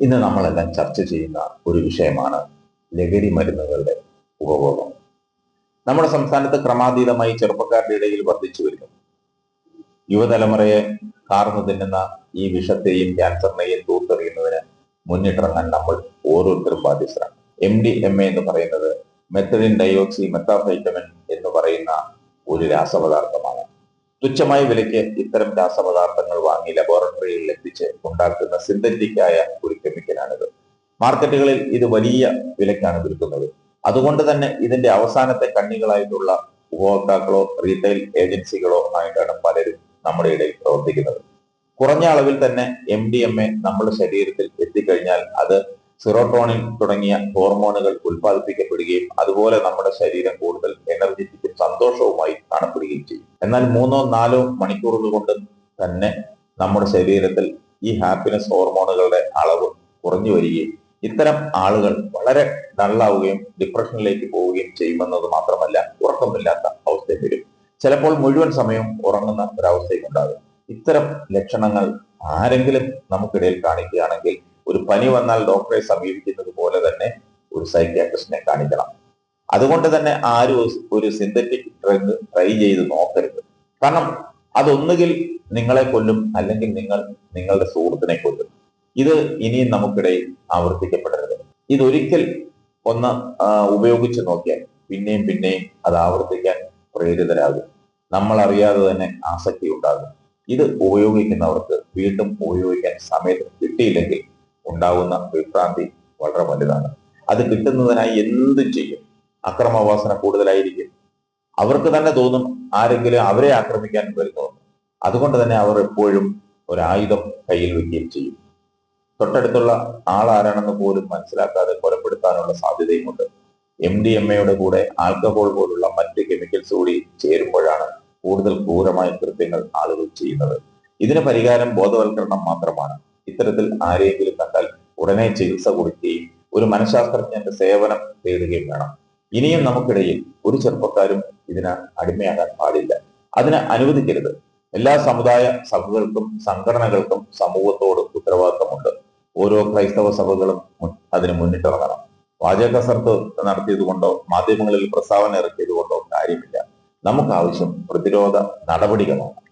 ഇന്ന് നമ്മളെല്ലാം ചർച്ച ചെയ്യുന്ന ഒരു വിഷയമാണ് ലഹരി മരുന്നുകളുടെ ഉപഭോഗം. നമ്മുടെ സംസ്ഥാനത്ത് ക്രമാതീതമായി ചെറുപ്പക്കാരുടെ ഇടയിൽ വർദ്ധിച്ചു വരുന്നു. യുവതലമുറയെ കാർന്നു തിന്നുന്ന ഈ വിഷത്തെയും ക്യാൻസറിനെയും തൂത്തെറിയുന്നതിന് മുന്നിട്ടിറങ്ങാൻ നമ്മൾ ഓരോരുത്തരും ബാധ്യസ്ഥരാണ്. എം ഡി എം എ എന്ന് പറയുന്നത് മെത്തഡിൻ ഡയോക്സി മെത്താഫൈറ്റമിൻ എന്ന് പറയുന്ന ഒരു രാസപദാർത്ഥമാണ്. തുച്ഛമായ വിലയ്ക്ക് ഇത്തരം രാസപദാർത്ഥങ്ങൾ വാങ്ങി ലബോറട്ടറിയിൽ എത്തിച്ച് ഉണ്ടാക്കുന്ന സിന്തറ്റിക് ആയ ഒരു കെമിക്കലാണിത് മാർക്കറ്റുകളിൽ ഇത് വലിയ വിലക്കാണ് വിൽക്കുന്നത്. അതുകൊണ്ട് തന്നെ ഇതിന്റെ അവസാനത്തെ കണ്ണികളായിട്ടുള്ള ഉപഭോക്താക്കളോ റീറ്റെയിൽ ഏജൻസികളോ ആയിട്ടാണ് പലരും നമ്മുടെ ഇടയിൽ പ്രവർത്തിക്കുന്നത്. കുറഞ്ഞ അളവിൽ തന്നെ എം ഡി എം എ നമ്മുടെ ശരീരത്തിൽ എത്തിക്കഴിഞ്ഞാൽ അത് സിറോട്ടോണിൻ തുടങ്ങിയ ഹോർമോണുകൾ ഉൽപ്പാദിപ്പിക്കപ്പെടുകയും അതുപോലെ നമ്മുടെ ശരീരം കൂടുതൽ എനർജറ്റിക്കും സന്തോഷവുമായി കാണപ്പെടുകയും ചെയ്യും. എന്നാൽ മൂന്നോ നാലോ മണിക്കൂറുകൾ കൊണ്ട് തന്നെ നമ്മുടെ ശരീരത്തിൽ ഈ ഹാപ്പിനെസ് ഹോർമോണുകളുടെ അളവ് കുറഞ്ഞു വരികയും ഇത്തരം ആളുകൾ വളരെ ഡള്ളാവുകയും ഡിപ്രഷനിലേക്ക് പോവുകയും ചെയ്യുമെന്നത് മാത്രമല്ല ഉറക്കമില്ലാത്ത അവസ്ഥ വരും. ചിലപ്പോൾ മുഴുവൻ സമയവും ഉറങ്ങുന്ന ഒരവസ്ഥയും ഉണ്ടാകും ഇത്തരം ലക്ഷണങ്ങൾ ആരെങ്കിലും നമുക്കിടയിൽ കാണിക്കുകയാണെങ്കിൽ ഒരു പനി വന്നാൽ ഡോക്ടറെ സമീപിക്കുന്നത് പോലെ തന്നെ ഒരു സൈക്യാട്രിസ്റ്റിനെ കാണിക്കണം. അതുകൊണ്ട് തന്നെ ആരും ഒരു സിന്തറ്റിക് ഡ്രഗ് ട്രൈ ചെയ്ത് നോക്കരുത്. കാരണം അതൊന്നുകിൽ നിങ്ങളെ കൊല്ലും അല്ലെങ്കിൽ നിങ്ങൾ നിങ്ങളുടെ സുഹൃത്തിനെ കൊല്ലും. ഇത് ഇനിയും നമുക്കിടയിൽ ആവർത്തിക്കപ്പെടരുത്. ഇതൊരിക്കൽ ഒന്ന് ഉപയോഗിച്ച് നോക്കിയാൽ പിന്നെയും പിന്നെയും അത് ആവർത്തിക്കാൻ പ്രേരിതരാകും. നമ്മൾ അറിയാതെ തന്നെ ആസക്തി ഉണ്ടാകും. ഇത് ഉപയോഗിക്കുന്നവർക്ക് വീണ്ടും ഉപയോഗിക്കാൻ സമയത്ത് കിട്ടിയില്ലെങ്കിൽ ഉണ്ടാകുന്ന വിഭ്രാന്തി വളരെ വലുതാണ്. അത് കിട്ടുന്നതിനായി എന്തും ചെയ്യും? അക്രമവാസന കൂടുതലായിരിക്കും. അവർക്ക് തന്നെ തോന്നും ആരെങ്കിലും അവരെ ആക്രമിക്കാൻ വരുന്നു അതുകൊണ്ട് തന്നെ അവർ എപ്പോഴും ഒരു ആയുധം കയ്യിൽ വെക്കുകയും ചെയ്യും. തൊട്ടടുത്തുള്ള ആളാരാണെന്ന് പോലും മനസ്സിലാക്കാതെ കൊലപ്പെടുത്താനുള്ള സാധ്യതയുമുണ്ട്. എം ഡി എം എയുടെ കൂടെ ആൽക്കഹോൾ പോലുള്ള മറ്റ് കെമിക്കൽസ് കൂടി ചേരുമ്പോഴാണ് കൂടുതൽ ക്രൂരമായ കൃത്യങ്ങൾ ആളുകൾ ചെയ്യുന്നത്. ഇതിന് പരിഹാരം ബോധവൽക്കരണം മാത്രമാണ്. ഇത്തരത്തിൽ ആരെയെങ്കിലും കണ്ടാൽ ഉടനെ ചികിത്സ കൊടുക്കുകയും ഒരു മനഃശാസ്ത്രജ്ഞന്റെ സേവനം തേടുകയും വേണം. ഇനിയും നമുക്കിടയിൽ ഒരു ചെറുപ്പക്കാരും ഇതിന് അടിമയാകാൻ പാടില്ല. അതിന് അനുവദിക്കരുത്. എല്ലാ സമുദായ സഭകൾക്കും സംഘടനകൾക്കും സമൂഹത്തോടും ഉത്തരവാദിത്തമുണ്ട്. ഓരോ ക്രൈസ്തവ സഭകളും അതിന് മുന്നിട്ടിറങ്ങണം. വാചക കസർത്ത് നടത്തിയത് കൊണ്ടോ മാധ്യമങ്ങളിൽ പ്രസ്താവന ഇറക്കിയത് കൊണ്ടോ കാര്യമില്ല. നമുക്ക് ആവശ്യം പ്രതിരോധ നടപടികളാണ്.